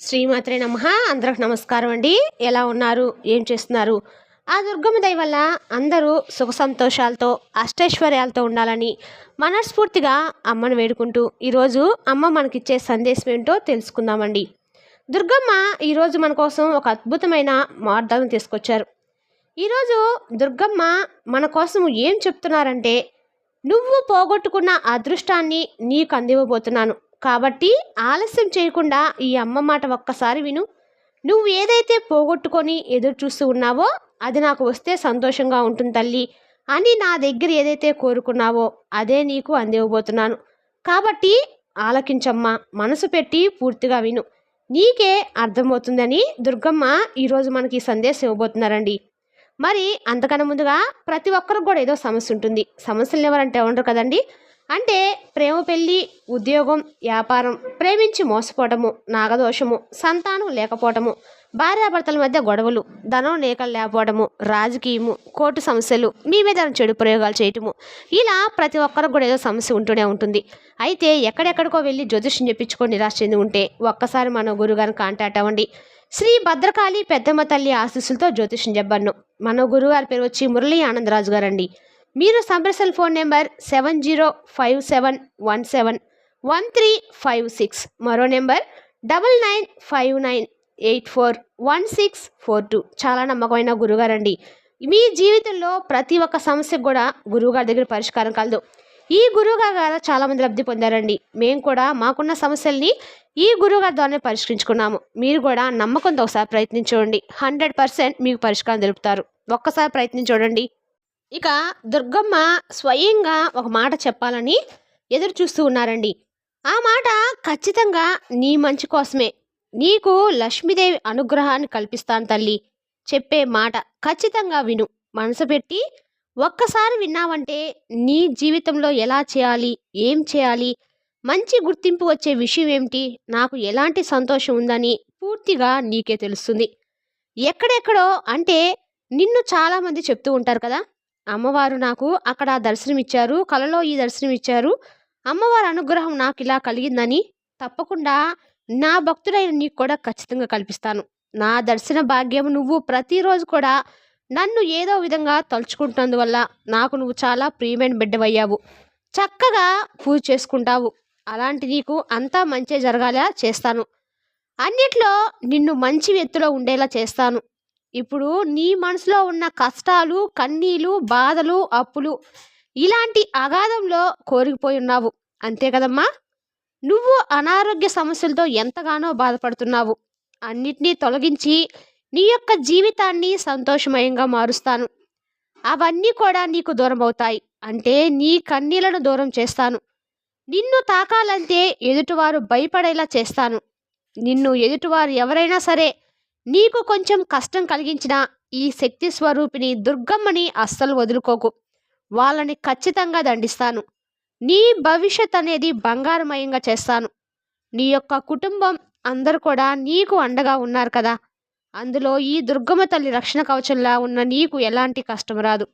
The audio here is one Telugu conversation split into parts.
శ్రీమాత్రే నమ. అందరికి నమస్కారం అండి. ఎలా ఉన్నారు? ఏం చేస్తున్నారు? ఆ దుర్గమ్మ దయ వల్ల అందరూ సుఖ సంతోషాలతో అష్టైశ్వర్యాలతో ఉండాలని మనస్ఫూర్తిగా అమ్మను వేడుకుంటూ ఈరోజు అమ్మ మనకిచ్చే సందేశం ఏంటో తెలుసుకుందామండి. దుర్గమ్మ ఈరోజు మన కోసం ఒక అద్భుతమైన మార్గాలను తీసుకొచ్చారు. ఈరోజు దుర్గమ్మ మన కోసం ఏం చెప్తున్నారంటే నువ్వు పోగొట్టుకున్న అదృష్టాన్ని నీకు అందివ్వబోతున్నాను. కాబట్టి ఆలస్యం చేయకుండా ఈ అమ్మ మాట ఒక్కసారి విను. నువ్వు ఏదైతే పోగొట్టుకొని ఎదురు చూస్తూ ఉన్నావో అది నాకు వస్తే సంతోషంగా ఉంటుంది తల్లి అని నా దగ్గర ఏదైతే కోరుకున్నావో అదే నీకు అందివ్వబోతున్నాను. కాబట్టి ఆలకించమ్మా మనసు పెట్టి పూర్తిగా విను. నీకే అర్థమవుతుందని దుర్గమ్మ ఈరోజు మనకి ఈ సందేశం ఇవ్వబోతున్నారండి. మరి అంతకన్నా ముందుగా ప్రతి ఒక్కరికి కూడా ఏదో సమస్య ఉంటుంది. సమస్యలు ఎవరంటే ఉండరు కదండి? అంటే ప్రేమ పెళ్ళి ఉద్యోగం వ్యాపారం ప్రేమించి మోసపోవటము నాగదోషము సంతానం లేకపోవటము భార్యాభర్తల మధ్య గొడవలు ధనం లేకలు లేకపోవడము రాజకీయము కోర్టు సమస్యలు మీ మీద చెడు ప్రయోగాలు చేయటము ఇలా ప్రతి ఒక్కరికి కూడా ఏదో సమస్య ఉంటూనే ఉంటుంది. అయితే ఎక్కడెక్కడికో వెళ్ళి జ్యోతిష్యం చెప్పించుకొని నిరాశ చెంది ఉంటే ఒక్కసారి మన గురుగారిని కాంటాక్ట్ అవ్వండి. శ్రీ భద్రకాళి పెద్దమ్మ తల్లి ఆశీస్సులతో జ్యోతిష్యం చెప్పాను మన గురుగారి పేరు వచ్చి మురళీ ఆనందరాజు గారండి. మీరు సంప్రసల్ phone number seven zero five seven one seven one three five six. మరో number double nine five nine eight four one six four two. చాలా నమ్మకమైన గురుగారండి. మీ జీవితంలో ప్రతి ఒక్క సమస్యకు కూడా గురువుగారి దగ్గర పరిష్కారం కలదు. ఈ గురువుగారు గారు చాలామంది లబ్ధి పొందారండి. మేము కూడా మాకున్న సమస్యల్ని ఈ గురువుగారి ద్వారానే పరిష్కరించుకున్నాము. మీరు కూడా నమ్మకంతో ఒకసారి ప్రయత్నించండి. హండ్రెడ్ పర్సెంట్ మీకు పరిష్కారం తెలుపుతారు. ఒక్కసారి ప్రయత్నించండి ఇక దుర్గమ్మ స్వయంగా ఒక మాట చెప్పాలని ఎదురు చూస్తూ ఉన్నారండి. ఆ మాట ఖచ్చితంగా నీ మంచి కోసమే. నీకు లక్ష్మీదేవి అనుగ్రహాన్ని కల్పిస్తాను తల్లి. చెప్పే మాట ఖచ్చితంగా విను. మనసు పెట్టి ఒక్కసారి విన్నావంటే నీ జీవితంలో ఎలా చేయాలి? ఏం చేయాలి? మంచి గుర్తింపు వచ్చే విషయం ఏమిటి? నాకు ఎలాంటి సంతోషం ఉందని పూర్తిగా నీకే తెలుస్తుంది. ఎక్కడెక్కడో అంటే నిన్ను చాలామంది చెప్తూ ఉంటారు కదా? అమ్మవారు నాకు అక్కడ దర్శనమిచ్చారు కలలో ఈ దర్శనం ఇచ్చారు అమ్మవారి అనుగ్రహం నాకు ఇలా కలిగిందని తప్పకుండా నా భక్తుడైన నీకు కూడా ఖచ్చితంగా కల్పిస్తాను. నా దర్శన భాగ్యం నువ్వు ప్రతిరోజు కూడా నన్ను ఏదో విధంగా తలుచుకుంటున్నందువల్ల నాకు నువ్వు చాలా ప్రియమైన బిడ్డవయ్యావు. చక్కగా పూజ చేసుకుంటావు. అలాంటి నీకు అంతా మంచి జరగాలా చేస్తాను. అన్నిట్లో నిన్ను మంచి వ్యక్తిలో ఉండేలా చేస్తాను. ఇప్పుడు నీ మనసులో ఉన్న కష్టాలు కన్నీలు బాధలు అప్పులు ఇలాంటి అగాధంలో కోరికిపోయి ఉన్నావు. అంతే కదమ్మా? నువ్వు అనారోగ్య సమస్యలతో ఎంతగానో బాధపడుతున్నావు. అన్నిటినీ తొలగించి నీ యొక్క జీవితాన్ని సంతోషమయంగా మారుస్తాను. అవన్నీ కూడా నీకు దూరం అవుతాయి. అంటే నీ కన్నీలను దూరం చేస్తాను. నిన్ను తాకాలంటే ఎదుటివారు భయపడేలా చేస్తాను. నిన్ను ఎదుటివారు ఎవరైనా సరే నీకు కొంచెం కష్టం కలిగించిన ఈ శక్తి స్వరూపిణి దుర్గమ్మని అస్సలు వదులుకోకు. వాళ్ళని ఖచ్చితంగా దండిస్తాను. నీ భవిష్యత్ అనేది బంగారమయంగా చేస్తాను. నీ యొక్క కుటుంబం అందరూ కూడా నీకు అండగా ఉన్నారు కదా. అందులో ఈ దుర్గమ్మ తల్లి రక్షణ కవచంలా ఉన్న నీకు ఎలాంటి కష్టం రాదు.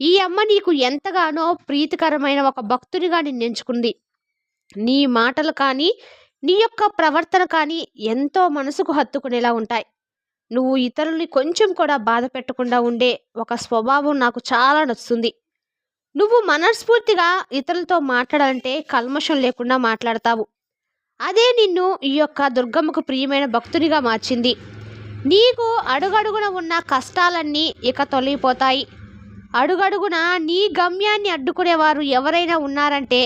ఈ అమ్మ నీకు ఎంతగానో ప్రీతికరమైన ఒక భక్తునిగా నిన్ను ఎంచుకుంది. నీ మాటలు కానీ నీ యొక్క ప్రవర్తన కానీ ఎంతో మనసుకు హత్తుకునేలా ఉంటాయి. నువ్వు ఇతరుల్ని కొంచెం కూడా బాధ పెట్టకుండా ఉండే ఒక స్వభావం నాకు చాలా నచ్చుతుంది. నువ్వు మనస్ఫూర్తిగా ఇతరులతో మాట్లాడాలంటే కల్మషం లేకుండా మాట్లాడతావు. అదే నిన్ను ఈ యొక్క దుర్గమ్మకు ప్రియమైన భక్తునిగా మార్చింది. నీకు అడుగడుగున ఉన్న కష్టాలన్నీ ఇక తొలగిపోతాయి. అడుగడుగున నీ గమ్యాన్ని అడ్డుకునేవారు ఎవరైనా ఉన్నారంటే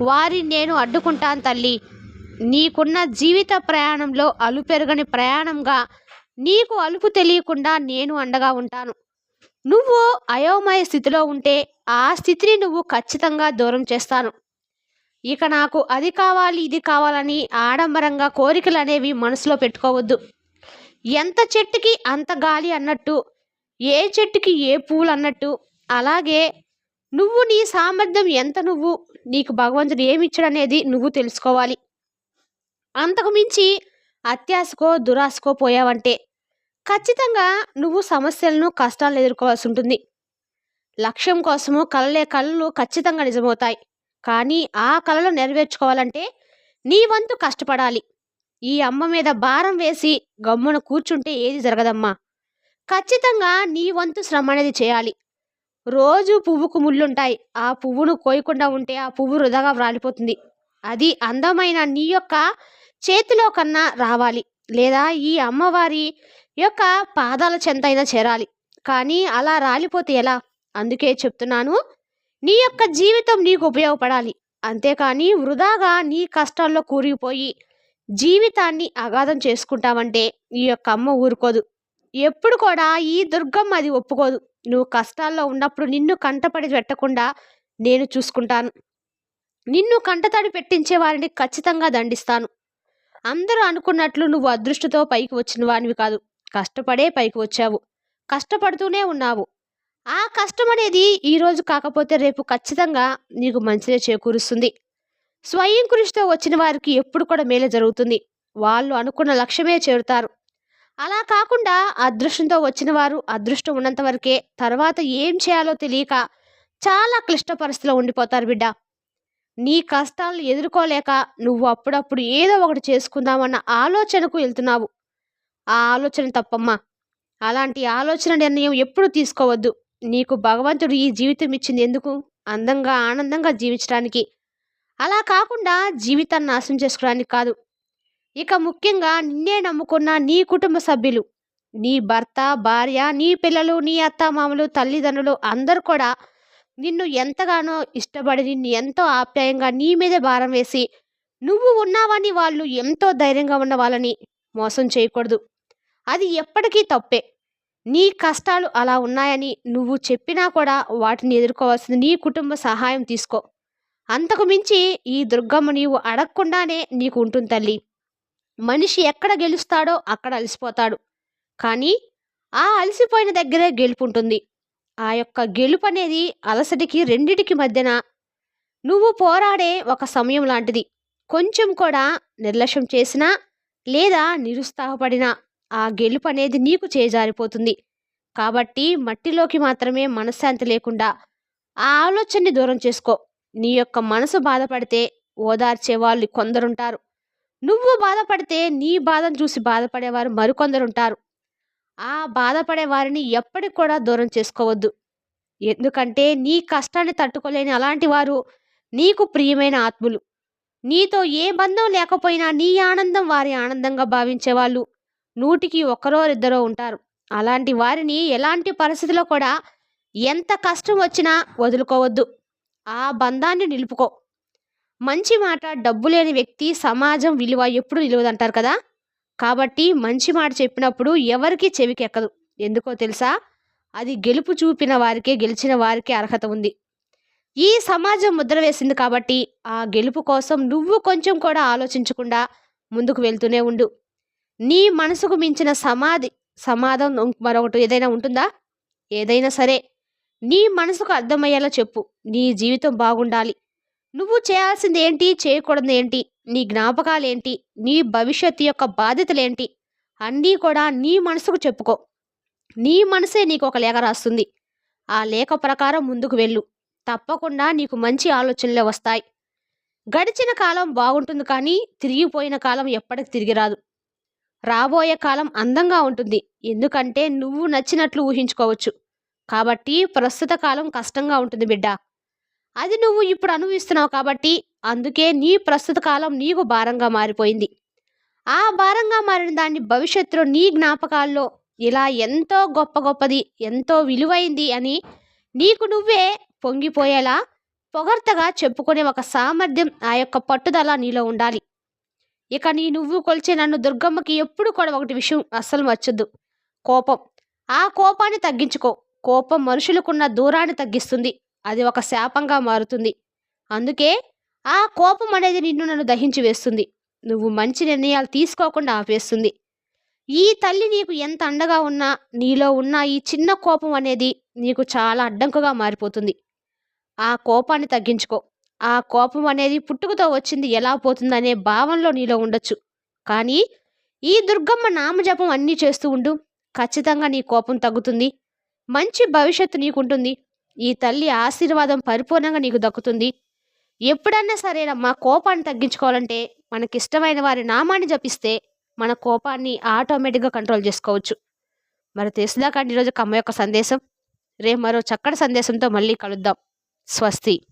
వారిని నేను అడ్డుకుంటాను తల్లి. నీకున్న జీవిత ప్రయాణంలో అలుపెరగని ప్రయాణంగా నీకు అలుపు తెలియకుండా నేను అండగా ఉంటాను. నువ్వు అయోమయ స్థితిలో ఉంటే ఆ స్థితిని నువ్వు ఖచ్చితంగా దూరం చేస్తాను. ఇక నాకు అది కావాలి ఇది కావాలని ఆడంబరంగా కోరికలు అనేవి మనసులో పెట్టుకోవద్దు. ఎంత చెట్టుకి అంత గాలి అన్నట్టు ఏ చెట్టుకి ఏ పూలు అన్నట్టు అలాగే నువ్వు నీ సామర్థ్యం ఎంత నువ్వు నీకు భగవంతుడు ఏమిచ్చాడనేది నువ్వు తెలుసుకోవాలి. అంతకు మించి అత్యాశకో దురాశకో పోయావంటే ఖచ్చితంగా నువ్వు సమస్యలను కష్టాలను ఎదుర్కోవాల్సి ఉంటుంది. లక్ష్యం కోసము కలలే కళలు ఖచ్చితంగా నిజమవుతాయి. కానీ ఆ కళలు నెరవేర్చుకోవాలంటే నీ వంతు కష్టపడాలి. ఈ అమ్మ మీద భారం వేసి గమ్మున కూర్చుంటే ఏది జరగదమ్మా. ఖచ్చితంగా నీ వంతు శ్రమ అనేది చేయాలి. రోజు పువ్వుకు ముళ్ళుంటాయి. ఆ పువ్వును కోయకుండా ఉంటే ఆ పువ్వు వృధాగా రాలిపోతుంది అది అందమైన నీ యొక్క చేతిలో కన్నా రావాలి. లేదా ఈ అమ్మవారి యొక్క పాదాల చెంతైనా చేరాలి. కానీ అలా రాలిపోతే ఎలా? అందుకే చెప్తున్నాను నీ యొక్క జీవితం నీకు ఉపయోగపడాలి. అంతేకాని వృధాగా నీ కష్టాల్లో కూరిగిపోయి జీవితాన్ని అగాధం చేసుకుంటావంటే ఈ యొక్క అమ్మ ఊరుకోదు. ఎప్పుడు కూడా ఈ దుర్గమ్మ అది ఒప్పుకోదు. నువ్వు కష్టాల్లో ఉన్నప్పుడు నిన్ను కంటపడి పెట్టకుండా నేను చూసుకుంటాను. నిన్ను కంటతడి పెట్టించే వారిని ఖచ్చితంగా దండిస్తాను. అందరూ అనుకున్నట్లు నువ్వు అదృష్టతో పైకి వచ్చిన వానివి కాదు. కష్టపడే పైకి వచ్చావు కష్టపడుతూనే ఉన్నావు. ఆ కష్టం అనేది ఈరోజు కాకపోతే రేపు ఖచ్చితంగా నీకు మంచిదే చేకూరుస్తుంది. స్వయం కృషితో వచ్చిన వారికి ఎప్పుడు కూడా మేలే జరుగుతుంది. వాళ్ళు అనుకున్న లక్ష్యమే చేరుతారు. అలా కాకుండా అదృష్టంతో వచ్చిన వారు అదృష్టం ఉన్నంత వరకే తర్వాత ఏం చేయాలో తెలియక చాలా క్లిష్ట పరిస్థితిలో ఉండిపోతారు బిడ్డ. నీ కష్టాలను ఎదుర్కోలేక నువ్వు అప్పుడప్పుడు ఏదో ఒకటి చేసుకుందామన్న ఆలోచనకు వెళ్తున్నావు. ఆ ఆలోచన తప్పమ్మా. అలాంటి ఆలోచన నిర్ణయం ఎప్పుడు తీసుకోవద్దు. నీకు భగవంతుడు ఈ జీవితం ఇచ్చింది ఎందుకు? అందంగా ఆనందంగా జీవించడానికి. అలా కాకుండా జీవితాన్ని నాశనం చేసుకోవడానికి కాదు. ఇక ముఖ్యంగా నిన్నే నమ్ముకున్న నీ కుటుంబ సభ్యులు. నీ భర్త భార్య నీ పిల్లలు నీ అత్తమామలు తల్లిదండ్రులు అందరూ కూడా నిన్ను ఎంతగానో ఇష్టపడి నిన్ను ఎంతో ఆప్యాయంగా నీ మీదే భారం వేసి నువ్వు ఉన్నావని వాళ్ళు ఎంతో ధైర్యంగా ఉన్న వాళ్ళని మోసం చేయకూడదు. అది ఎప్పటికీ తప్పే. నీ కష్టాలు అలా ఉన్నాయని నువ్వు చెప్పినా కూడా వాటిని ఎదుర్కోవాల్సింది నీ కుటుంబ సహాయం తీసుకో. అంతకు మించి ఈ దుర్గమ్మ నీవు అడగకుండానే నీకు ఉంటుంది తల్లి. మనిషి ఎక్కడ గెలుస్తాడో అక్కడ అలసిపోతాడు. కానీ ఆ అలసిపోయిన దగ్గరే గెలుపు ఉంటుంది. ఆ యొక్క గెలుపు అనేది అలసటికి రెండిటికి మధ్యన నువ్వు పోరాడే ఒక సమయం లాంటిది. కొంచెం కూడా నిర్లక్ష్యం చేసినా లేదా నిరుత్సాహపడినా ఆ గెలుపు అనేది నీకు చేజారిపోతుంది. కాబట్టి మట్టిలోకి మాత్రమే మనశ్శాంతి లేకుండా ఆ ఆలోచనని దూరం చేసుకో. నీ యొక్క మనసు బాధపడితే ఓదార్చే వాళ్ళు కొందరుంటారు. నువ్వు బాధపడితే నీ బాధను చూసి బాధపడేవారు మరికొందరుంటారు. ఆ బాధపడే వారిని ఎప్పటికి కూడా దూరం చేసుకోవద్దు. ఎందుకంటే నీ కష్టాన్ని తట్టుకోలేని అలాంటి వారు నీకు ప్రియమైన ఆత్ములు. నీతో ఏ బంధం లేకపోయినా నీ ఆనందం వారి ఆనందంగా భావించే వాళ్ళు నూటికి ఒకరో ఇద్దరో ఉంటారు. అలాంటి వారిని ఎలాంటి పరిస్థితిలో కూడా ఎంత కష్టం వచ్చినా వదులుకోవద్దు. ఆ బంధాన్ని నిలుపుకో. మంచి మాట డబ్బు లేని వ్యక్తి సమాజం విలువ ఎప్పుడు నిలువదంటారు కదా? కాబట్టి మంచి మాట చెప్పినప్పుడు ఎవరికి చెవికెక్కదు. ఎందుకో తెలుసా? అది గెలుపు చూపిన వారికే గెలిచిన వారికే అర్హత ఉంది. ఈ సమాజం ముద్ర వేసింది కాబట్టి ఆ గెలుపు కోసం నువ్వు కొంచెం కూడా ఆలోచించకుండా ముందుకు వెళ్తూనే ఉండు. నీ మనసుకు మించిన సమాధి సమాధం మరొకటి ఏదైనా ఉంటుందా? ఏదైనా సరే. నీ మనసుకు అర్థమయ్యేలా చెప్పు. నీ జీవితం బాగుండాలి. నువ్వు చేయాల్సింది ఏంటి చేయకూడదు ఏంటి నీ జ్ఞాపకాలేంటి? నీ భవిష్యత్తు యొక్క బాధ్యతలేంటి? అన్నీ కూడా నీ మనసుకు చెప్పుకో. నీ మనసే నీకు ఒక లేఖ రాస్తుంది. ఆ లేఖ ప్రకారం ముందుకు వెళ్ళు. తప్పకుండా నీకు మంచి ఆలోచనలే వస్తాయి. గడిచిన కాలం బాగుంటుంది కానీ తిరిగిపోయిన కాలం ఎప్పటికి తిరిగి రాదు. రాబోయే కాలం అందంగా ఉంటుంది. ఎందుకంటే నువ్వు నచ్చినట్లు ఊహించుకోవచ్చు. కాబట్టి ప్రస్తుత కాలం కష్టంగా ఉంటుంది బిడ్డ. అది నువ్వు ఇప్పుడు అనుభవిస్తున్నావు కాబట్టి అందుకే నీ ప్రస్తుత కాలం నీకు భారంగా మారిపోయింది. ఆ భారంగా మారిన దాన్ని భవిష్యత్తులో నీ జ్ఞాపకాల్లో ఇలా ఎంతో గొప్ప గొప్పది ఎంతో విలువైంది అని నీకు నువ్వే పొంగిపోయేలా పొగర్తగా చెప్పుకునే ఒక సామర్థ్యం ఆ యొక్క పట్టుదల నీలో ఉండాలి. ఇక నీ నువ్వు కొలిచే నన్ను దుర్గమ్మకి ఎప్పుడు కూడా ఒకటి విషయం అస్సలు వచ్చొద్దు కోపం. ఆ కోపాన్ని తగ్గించుకో. కోపం మనుషులకున్న దూరాన్ని తగ్గిస్తుంది. అది ఒక శాపంగా మారుతుంది. అందుకే ఆ కోపం అనేది నిన్ను నన్ను దహించి వేస్తుంది. నువ్వు మంచి నిర్ణయాలు తీసుకోకుండా ఆపేస్తుంది. ఈ తల్లి నీకు ఎంత అండగా ఉన్నా నీలో ఉన్న ఈ చిన్న కోపం అనేది నీకు చాలా అడ్డంకుగా మారిపోతుంది. ఆ కోపాన్ని తగ్గించుకో. ఆ కోపం అనేది పుట్టుకతో వచ్చింది ఎలా పోతుందనే భావనలో నీలో ఉండొచ్చు. కానీ ఈ దుర్గమ్మ నామజపం అన్నీ చేస్తూ ఉండు. ఖచ్చితంగా నీ కోపం తగ్గుతుంది. మంచి భవిష్యత్తు నీకుంటుంది. ఈ తల్లి ఆశీర్వాదం పరిపూర్ణంగా నీకు దక్కుతుంది. ఎప్పుడన్నా సరేనమ్మా కోపాన్ని తగ్గించుకోవాలంటే మనకిష్టమైన వారి నామాన్ని జపిస్తే మన కోపాన్ని ఆటోమేటిక్గా కంట్రోల్ చేసుకోవచ్చు. మరి తెలుసుదాకా ఈరోజు కమ్మ యొక్క సందేశం. రేపు మరో చక్కటి సందేశంతో మళ్ళీ కలుద్దాం. స్వస్తి.